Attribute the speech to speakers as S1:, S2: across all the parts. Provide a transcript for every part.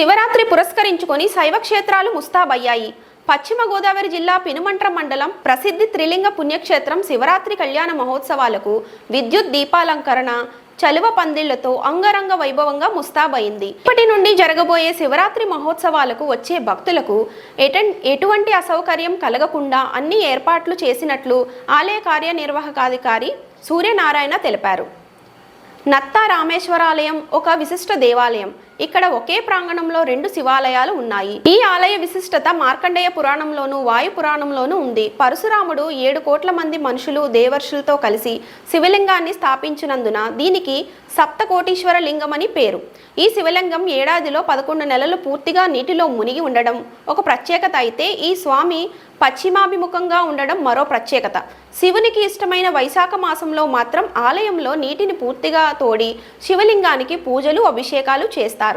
S1: శివరాత్రి పురస్కరించుకొని శైవ క్షేత్రాలు ముస్తాబయ్యాయి. పశ్చిమ గోదావరి జిల్లా పినుమంట్ర మండలం ప్రసిద్ధి త్రిలింగ పుణ్యక్షేత్రం శివరాత్రి కళ్యాణ మహోత్సవాలకు విద్యుత్ దీపాలంకరణ చలువ పందిళ్ళతో అంగరంగ వైభవంగా ముస్తాబైంది ఇప్పటి నుండి జరగబోయే శివరాత్రి మహోత్సవాలకు వచ్చే భక్తులకు ఎటువంటి అసౌకర్యం కలగకుండా అన్ని ఏర్పాట్లు చేసినట్లు ఆలయ కార్యనిర్వాహకాధికారి సూర్యనారాయణ తెలిపారు. నత్తా రామేశ్వరాలయం ఒక విశిష్ట దేవాలయం. ఇక్కడ ఒకే ప్రాంగణంలో రెండు శివాలయాలు ఉన్నాయి. ఈ ఆలయ విశిష్టత మార్కండేయ పురాణంలోను వాయు పురాణంలోనూ ఉంది. పరశురాముడు ఏడు కోట్ల మంది మనుషులు దేవర్షులతో కలిసి శివలింగాన్ని స్థాపించినందున దీనికి సప్తకోటీశ్వర లింగమని పేరు. ఈ శివలింగం ఏడాదిలో పదకొండు నెలలు పూర్తిగా నీటిలో మునిగి ఉండడం ఒక ప్రత్యేకత అయితే ఈ స్వామి పశ్చిమాభిముఖంగా ఉండడం మరో ప్రత్యేకత. శివునికి ఇష్టమైన వైశాఖ మాసంలో మాత్రం ఆలయంలో నీటిని పూర్తిగా తోడి శివలింగానికి పూజలు అభిషేకాలు చేస్తారు.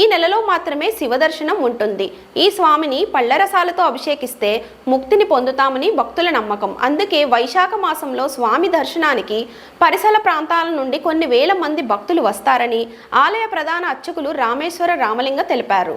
S1: ఈ నెలలో మాత్రమే శివ దర్శనం ఉంటుంది. ఈ స్వామిని పళ్ళరసాలతో అభిషేకిస్తే ముక్తిని పొందుతామని భక్తుల నమ్మకం. అందుకే వైశాఖ మాసంలో స్వామి దర్శనానికి పరిసర ప్రాంతాల నుండి కొన్ని వేల మంది భక్తులు వస్తారని ఆలయ ప్రధాన అర్చకులు రామేశ్వర రామలింగ తెలిపారు.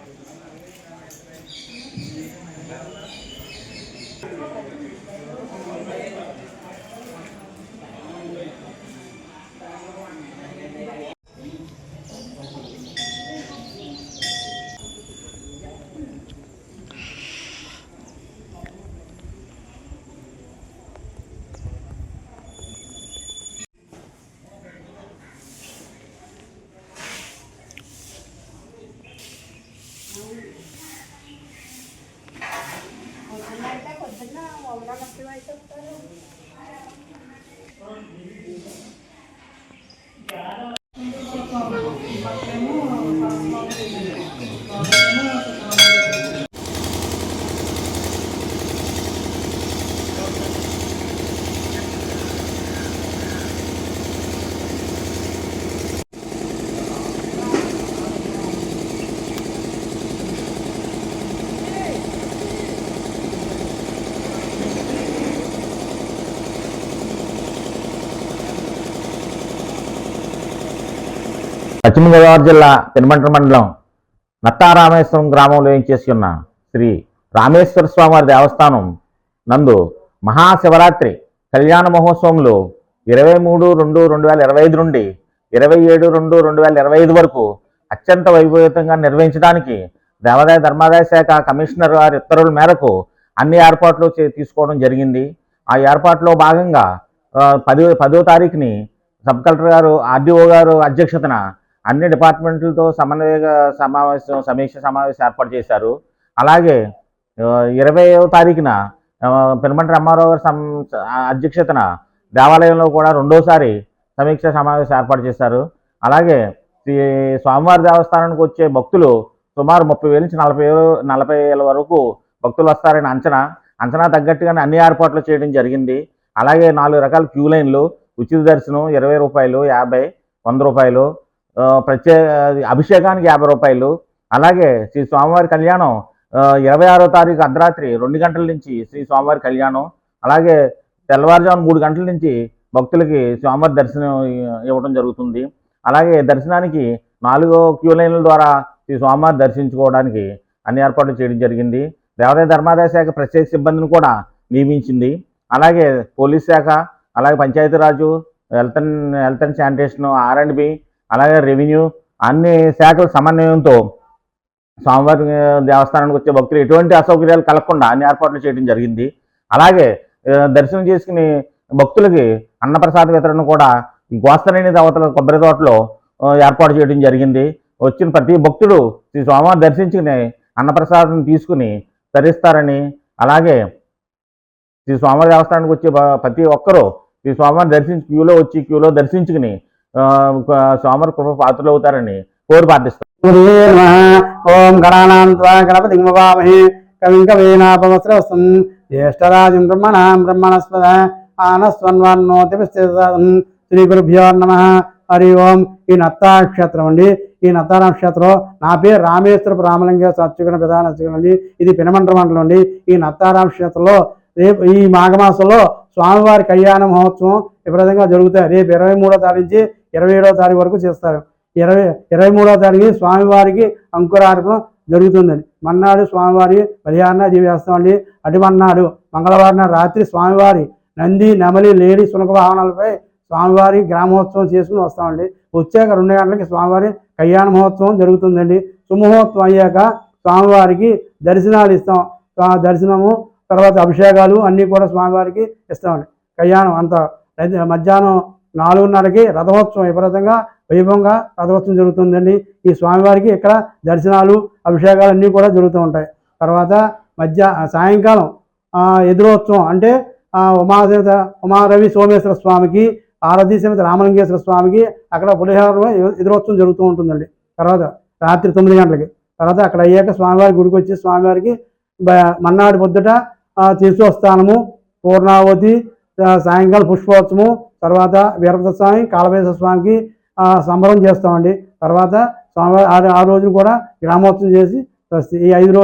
S2: कोणाला ठेवायचं
S3: कारण
S4: పశ్చిమ గోదావరి జిల్లా పెనుమంట్ర మండలం నత్తారామేశ్వరం గ్రామంలో ఏం చేసి ఉన్న శ్రీ రామేశ్వర స్వామివారి దేవస్థానం నందు మహాశివరాత్రి కళ్యాణ మహోత్సవంలో ఇరవై మూడు రెండు రెండు వేల ఇరవై ఐదు నుండి ఇరవై ఏడు రెండు రెండు వేల ఇరవై ఐదు వరకు అత్యంత వైభవతంగా నిర్వహించడానికి దేవాదాయ ధర్మాదాయ శాఖ కమిషనర్ గారి ఉత్తర్వుల మేరకు అన్ని ఏర్పాట్లు చే- తీసుకోవడం జరిగింది. ఆ ఏర్పాట్లో భాగంగా పది పదో తారీఖుని సబ్ కలెక్టర్ గారు ఆర్డీఓ గారు అధ్యక్షతన అన్ని డిపార్ట్మెంట్లతో సమన్వయ సమావేశం సమీక్ష సమావేశం ఏర్పాటు చేశారు. అలాగే ఇరవైవ తారీఖున పెనుమంటి రామారావు గారి సం అధ్యక్షతన దేవాలయంలో కూడా రెండోసారి సమీక్ష సమావేశం ఏర్పాటు చేశారు. అలాగే శ్రీ స్వామివారి దేవస్థానానికి వచ్చే భక్తులు సుమారు ముప్పై వేల నుంచి నలభై వేలు నలభై వేల వరకు భక్తులు వస్తారని అంచనా. అంచనా తగ్గట్టుగానే అన్ని ఏర్పాట్లు చేయడం జరిగింది. అలాగే నాలుగు రకాల క్యూ లైన్లు ఉచిత దర్శనం ఇరవై రూపాయలు యాభై వంద రూపాయలు ప్రత్యేక అభిషేకానికి యాభై రూపాయలు. అలాగే శ్రీ స్వామివారి కళ్యాణం ఇరవై ఆరో తారీఖు అర్ధరాత్రి రెండు గంటల నుంచి శ్రీ స్వామివారి కళ్యాణం. అలాగే తెల్లవారుజామున మూడు గంటల నుంచి భక్తులకి స్వామివారి దర్శనం ఇవ్వడం జరుగుతుంది. అలాగే దర్శనానికి నాలుగో క్యూ లైన్ల ద్వారా శ్రీ స్వామివారి దర్శించుకోవడానికి అన్ని ఏర్పాట్లు చేయడం జరిగింది. దేవాదాయ ధర్మాదాయ శాఖ ప్రత్యేక సిబ్బందిని కూడా నియమించింది. అలాగే పోలీస్ శాఖ అలాగే Panchayati Raj health and health and sanitation R and B అలాగే రెవెన్యూ అన్ని శాఖల సమన్వయంతో స్వామివారి దేవస్థానానికి వచ్చే భక్తులు ఎటువంటి అసౌకర్యాలు కలగకుండా అన్ని ఏర్పాట్లు చేయడం జరిగింది. అలాగే దర్శనం చేసుకుని భక్తులకి అన్నప్రసాద వితరణ కూడా ఈ గోస్తనేని దేవతల కొబ్బరి తోటలో ఏర్పాటు చేయడం జరిగింది. వచ్చిన ప్రతి భక్తుడు శ్రీ స్వామివారిని దర్శించుకుని అన్నప్రసాదం తీసుకుని తరిస్తారని అలాగే శ్రీ స్వామివారి దేవస్థానానికి వచ్చే ప్రతి ఒక్కరూ శ్రీ స్వామివారిని దర్శించి క్యూలో వచ్చి క్యూలో దర్శించుకుని ఆ, కృప పాత్రలు అవుతారని కోరి
S3: ప్రార్థిస్తారు ఓం గణానాం గణపతి కవిం కవీనాపవస్రవస్తం జ్యేష్ఠరాజం బ్రహ్మణాం బ్రహ్మణస్పద. ఆనస్వన్వన్నోతి శ్రీ గురుభ్యో నమ. హరి ఓం. ఈ నత్తాక్షేత్రం అండి. ఈ నత్తా నక్షత్రం నా పేరు రామేశ్వరపు రామలింగేశ్వర అర్చకుని ప్రధాన అండి. ఇది పినమండ్ర మండలం అండి. ఈ నత్తారామ క్షేత్రంలో రేపు ఈ మాఘమాసంలో స్వామివారి కళ్యాణ మహోత్సవం విపరీతంగా జరుగుతాయి. రేపు ఇరవై మూడో తారీఖు ఇరవై ఏడవ తారీఖు వరకు చేస్తారు. ఇరవై ఇరవై మూడో తారీఖు స్వామివారికి అంకురార్పణం జరుగుతుందండి. మన్నాడు స్వామివారి మధ్యాహ్న ఇది వేస్తామండి అటు మన్నాడు మంగళవారం రాత్రి స్వామివారి నంది నెమలి లేడి సునక వాహనాలపై స్వామివారి గ్రామోత్సవం చేసుకుని వస్తామండి. వచ్చాక రెండు గంటలకి స్వామివారి కళ్యాణ మహోత్సవం జరుగుతుందండి. సుమహోత్సవం అయ్యాక స్వామివారికి దర్శనాలు ఇస్తాం. ఆ దర్శనము తర్వాత అభిషేకాలు అన్నీ కూడా స్వామివారికి ఇస్తామండి. కళ్యాణం అంతా. మధ్యాహ్నం నాలుగున్నరకి రథోత్సవం విపరీతంగా వైభవంగా రథోత్సవం జరుగుతుందండి. ఈ స్వామివారికి ఇక్కడ దర్శనాలు అభిషేకాలు అన్నీ కూడా జరుగుతూ ఉంటాయి. తర్వాత మధ్య సాయంకాలం ఎదురోత్సవం అంటే ఆ, ఉమాదేవత ఉమారవి సోమేశ్వర స్వామికి ఆరతి సమేత రామలింగేశ్వర స్వామికి అక్కడ పులిహారం ఎదురోత్సవం జరుగుతూ ఉంటుందండి. తర్వాత రాత్రి తొమ్మిది గంటలకి. తర్వాత అక్కడ అయ్యాక స్వామివారి గుడికి వచ్చి స్వామివారికి మన్నాడు పొద్దుట ఆ, పూర్ణావతి సాయంకాలం పుష్పోత్సవం తర్వాత వీరభద్ర స్వామి కాళభైరవ స్వామికి ఆ, సంబరం చేస్తామండి. తర్వాత స్వామివారి ఆ- రోజున రోజు కూడా గ్రామోత్సవం చేసి ఈ ఐదు